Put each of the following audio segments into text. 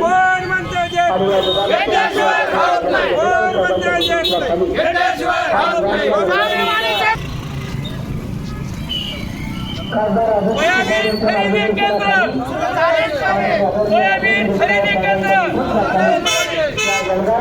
कोण म्हणते सोयाबीन खरेदी केंद्र. सोयाबीन खरेदी केंद्र.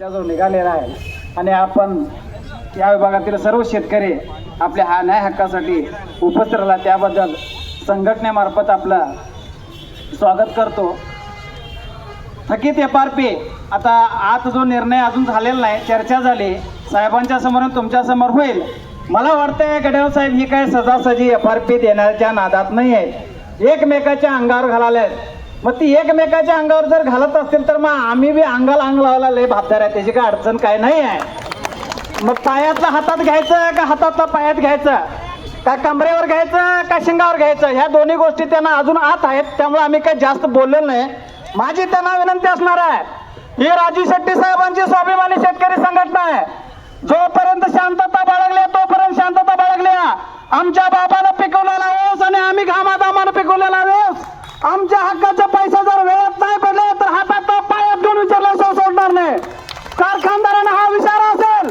संघटनेचा जो निघालेला आहे. आणि आपण या विभागातील सर्व शेतकरी आपल्या हा न्याय हक्कासाठी उपस्थित राहिला. त्याबद्दल संघटनेमार्फत आपलं स्वागत करतो. थकीत एफ आर पी आता आत जो निर्णय अजून झालेला नाही चर्चा झाली. साहेबांच्या समोर तुमच्यासमोर होईल. मला वाटतंय गडेव साहेब ही काय सजासजी एफ आर पी देण्याच्या नादात नाही आहेत एकमेकाच्या अंगावर घालायला आहेत मग ती एकमेकाच्या अंगावर जर घालत असतील तर मग आम्ही बी अंगाला अंग लावायला लय भापदार आहे. त्याची काय अडचण काय नाही आहे. मग पायातला हातात घ्यायचं का हातातला पायात घ्यायचं? का कमरेवर घ्यायचं का शिंगावर घ्यायचं? ह्या दोन्ही गोष्टी त्यांना अजून आत आहेत. त्यामुळे आम्ही काही जास्त बोललेलो नाही. माझी त्यांना विनंती असणार आहे. ही राजू शेट्टी साहेबांची स्वाभिमानी शेतकरी संघटना आहे. जोपर्यंत शांतता बाळगल्या तोपर्यंत शांतता बाळगल्या. आमच्या बाबानं पिकवलेला ऊस आणि आम्ही घामाघामानं पिकवलेला ऊस. आमच्या हक्काचा पैसा जर वेळेत नाही पडले तर हातात पायात घेऊन विचारल्याशिवाय सोडणार नाही. कारखानदारांना हा विचार असेल.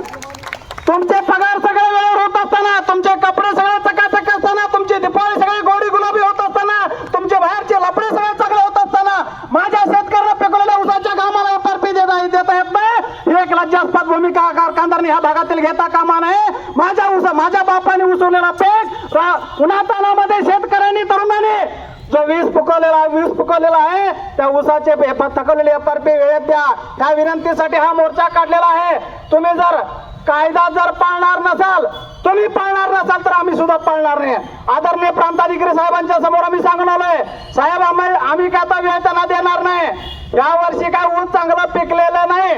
तुमचे पगार सगळे वेळेवर होत असताना तुमचे कपडे सगळे चकाचक असताना तुमची दिपाळी सगळे गोडी गुलाबी होत असताना तुमचे बाहेरचे लपडे सगळे चांगले होत असताना माझ्या शेतकऱ्याला पिकवलेल्या उसाच्या कामाला एफ देता देता येत नाही एक लज्जास्पद भूमिका कारखानदारांनी ह्या भागातील घेता कामा नये. माझ्या उस माझ्या बापाने उसवलेला पेट रा- उन्हातानामध्ये शेतकऱ्यांनी तरुणांनी जो वीज फुकवलेला वीज फुकवलेला आहे. त्या ऊसाचे थकवलेले एफआरपी वेळेत द्या. त्या विनंतीसाठी हा मोर्चा काढलेला आहे. तुम्ही जर कायदा जर पाळणार नसाल तुम्ही पाळणार नसाल तर आम्ही सुद्धा पाळणार नाही. आदरणीय प्रांताधिकारी साहेबांच्या समोर आम्ही सांगणार आहे. साहेब आम्ही आम्ही काय आता वेळ त्यांना देणार नाही. या वर्षी काय ऊस चांगलं पिकलेलं नाही.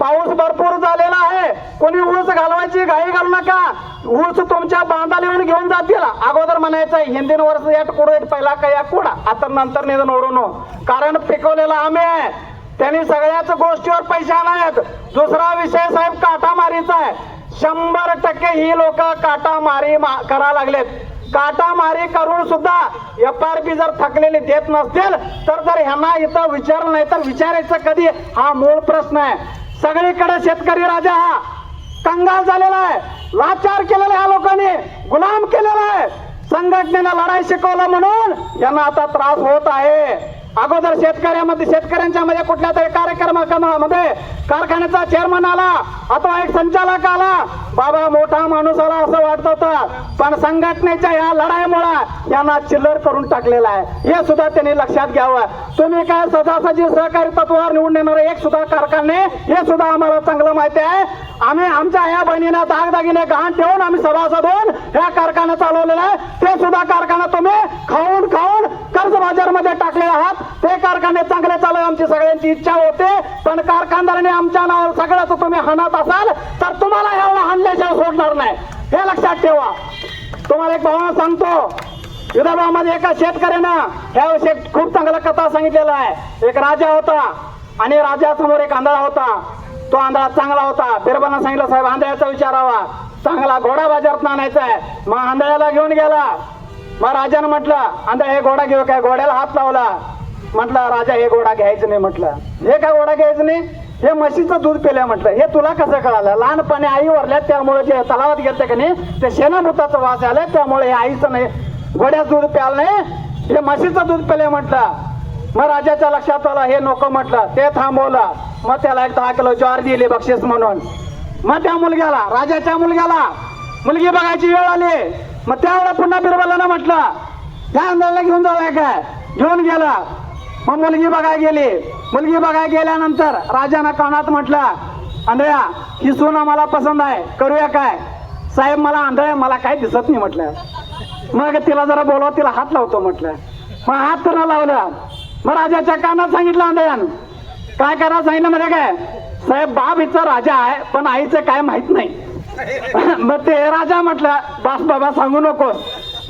पाऊस भरपूर झालेला आहे. कोणी ऊस घालवायची घाई घालू नका. ऊस तुमच्या बांधाला येऊन घेऊन जातील. अगोदर म्हणायचं हिंदीन वर्ष या कुडे पहिला का या कोडा? आता नंतर निधन ओढून हो. कारण पिकवलेला आम्ही आहे. त्यांनी सगळ्याच गोष्टीवर पैसे आणायत. दुसरा विषय साहेब काटामारीचा आहे. शंभर टक्के ही लोक काटामारी मा- करा लागलेत. काटामारी करून सुद्धा एफ आर पी जर थकलेली देत नसतील तर जर ह्यांना इथं विचारलं नाही तर विचारायचं कधी? हा मूळ प्रश्न आहे. सगळीकडे शेतकरी राजा हा. कंगाल झालेला आहे. लाचार केलेला ह्या लोकांनी गुलाम केलेला आहे. संघटनेनं लढाई शिकवलं म्हणून यांना आता त्रास होत आहे. अगोदर शेतकऱ्यामध्ये शेतकऱ्यांच्या मध्ये कुठल्या तरी कार्यक्रमामध्ये कारखान्याचा चेअरमन आला. अथवा एक संचालक आला. बाबा मोठा माणूस आला असं वाटत होतं. पण संघटनेच्या या लढाईमुळे यांना चिल्लर करून टाकलेला आहे. हे सुद्धा त्यांनी लक्षात घ्यावं. तुम्ही काय सजासजी सहकारी तत्वावर निवडून येणारे एक सुद्धा कारखाने? हे सुद्धा आम्हाला चांगलं माहिती आहे. आम्ही आमच्या या बहिणींना दागदागिने गहाण ठेवून आम्ही सभासद होऊन ह्या कारखाना चालवलेला आहे. ते सुद्धा कारखाना तुम्ही खाऊन खाऊन कर्ज बाजारमध्ये टाकले आहात. कारखाने चांगले चालू आमची सगळ्यांची इच्छा होते. पण कारखानदाराने आमच्या नावावर सगळ्याच तुम्ही हाणत असाल तर तुम्हाला एवढा हाणल्याशिवाय सोडणार नाही. हे लक्षात ठेवा. तुम्हाला एक भावना सांगतो. विदर्भामध्ये एका शेतकऱ्यानं ह्याविषयी खूप चांगला कथा सांगितलेला आहे. एक राजा होता आणि राजासमोर एक आंधळा होता. तो आंधळा चांगला होता. बिरबांना सांगितलं साहेब आंधळ्याचा विचारावा चांगला घोडा बाजारात आणायचा आहे. मग आंधळ्याला घेऊन गेला. मग राजानं म्हटलं आंधळा हे घोडा घेऊ काय? घोड्याला हात लावला. म्हटलं राजा हे घोडा घ्यायचं नाही म्हटलं. हे काय घोडा घ्यायचं नाही? हे म्हशीचं दूध पेल्या म्हटलं. हे तुला कसं कळालं? लहानपणी आई वरल्या त्यामुळे जे तलावात गेलं का नाही ते शेणाभूताचं वास आलं त्यामुळे हे आईचं नाही गोड्यात दूध प्याल नाही हे म्हशीचं दूध पेले म्हटलं. मग राजाच्या लक्षात आलं हे नको म्हटलं. ते थांबवलं. मग त्याला एक दहा किलो ज्वार दिली बक्षीस म्हणून. मग त्या मुलग्याला राजाच्या मुलग्याला मुलगी बघायची वेळ आली. मग त्यावेळेला पुन्हा बिरबलानं म्हटलं. त्या अंदाजाला घेऊन जाऊया काय? घेऊन गेला. मग मुलगी बघाय गेली. मुलगी बघाय गेल्यानंतर राजानं कानात म्हटलं आंधळ्या ही सून आम्हाला पसंत आहे. करूया काय? साहेब मला आंधळ्या मला काय दिसत नाही म्हटलं. मग तिला जरा बोलव तिला हात लावतो म्हटलं. मग हात तर लावला. मग राजाच्या कानात सांगितलं आंधळ्यान काय करा सांगितलं म्हणजे काय? साहेब बाप हिचा राजा आहे पण आईचं काय माहीत नाही. मग ते राजा म्हटलं बास बाबा सांगू नकोस.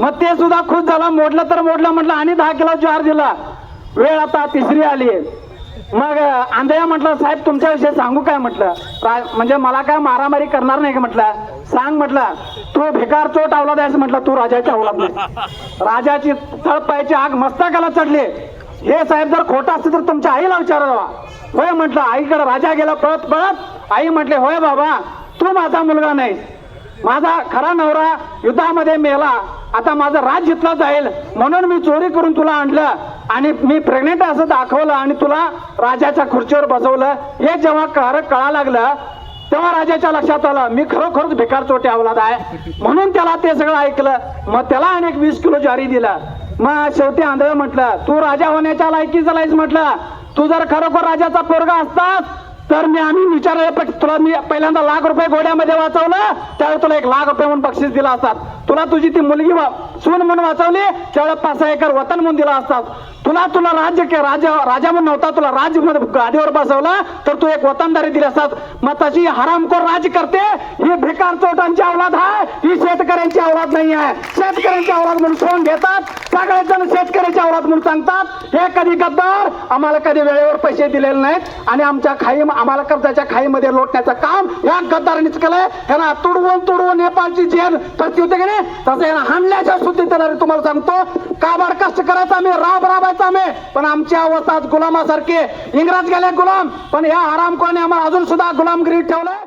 मग ते सुद्धा खुश झाला मोडलं तर मोडलं म्हटलं आणि दहा किलो ज्वार दिला. वेळ आता तिसरी आली. मग आंधळ्या म्हटलं साहेब तुमच्याविषयी सांगू काय? म्हटलं. रा- म्हणजे मला काय मारामारी करणार नाही का? म्हटलं. सांग म्हटलं. तू भिकार चोट आवला द्यायचं म्हटलं. तू राजाच्या अवलाद नाही. राजाची तळपायची आग मस्तकाला चढली. हे साहेब जर खोटं असतं तर तुमच्या आईला विचारावा होय म्हटलं. आईकडे राजा गेला पळत पळत. आई म्हटले होय बाबा तू माझा मुलगा नाही माझा खरा नवरा युद्धामध्ये मेला. आता माझं राज जितलं जाईल म्हणून मी चोरी करून तुला आणलं आणि मी प्रेग्नेंट असं दाखवलं आणि तुला राजाच्या खुर्चीवर बसवलं. हे जेव्हा खरं कळा लागलं तेव्हा राजाच्या लक्षात आलं मी खरोखरच भिकार चोटी अवलाद आहे. म्हणून त्याला ते सगळं ऐकलं. मग त्याला अनेक वीस किलो ज्वारी दिला. मग शेवटी आंधळ म्हटलं तू राजा होण्याच्या लायकीचा लाईस म्हटलं. तू जर खरोखर राजाचा पोरगा असतास तर मी आम्ही विचारलं तुला मी पहिल्यांदा लाख रुपये गोड्यामध्ये वाचवलं त्यावेळी तुला एक लाख रुपये म्हणून बक्षीस दिला असतात. तुला तुझी ती मुलगी सून म्हणून वाचवली त्यावेळेस पाच सहा एकर वतन म्हणून दिला असतात. तुला तुला राज्य के राजा राजा म्हणून नव्हता तुला राज्य गादीवर गाडीवर बसवला तर तू एक वतनदारी दिली असतात. मग तशी हरामखोर राज करते ही भिकार चोटांची औलाद आहे ही शेतकऱ्यांची औलाद नाही आहे. शेतकऱ्यांची औलाद म्हणून सोडून घेतात सगळे जण शेतकऱ्याची म्हणून सांगतात हे कधी गद्दार? आम्हाला कधी वेळेवर पैसे दिलेले नाहीत आणि आमच्या खाई आम्हाला कर्जाच्या खाईमध्ये लोटण्याचं काम या गद्दारांनीच केलंय. ह्यांना तुडवून तुडवून नेपाळची जेल पडती होते की नाही? तसं यांना हाणल्याच्या सुद्धा त्याला तुम्हाला सांगतो. काबाड कष्ट करायचा आम्ही राब राबायचा आम्ही. पण आमची अवस्था गुलामासारखी इंग्रज गेले गुलाम पण या हरामखोराने आम्हाला अजून सुद्धा गुलामगिरी ठेवलंय.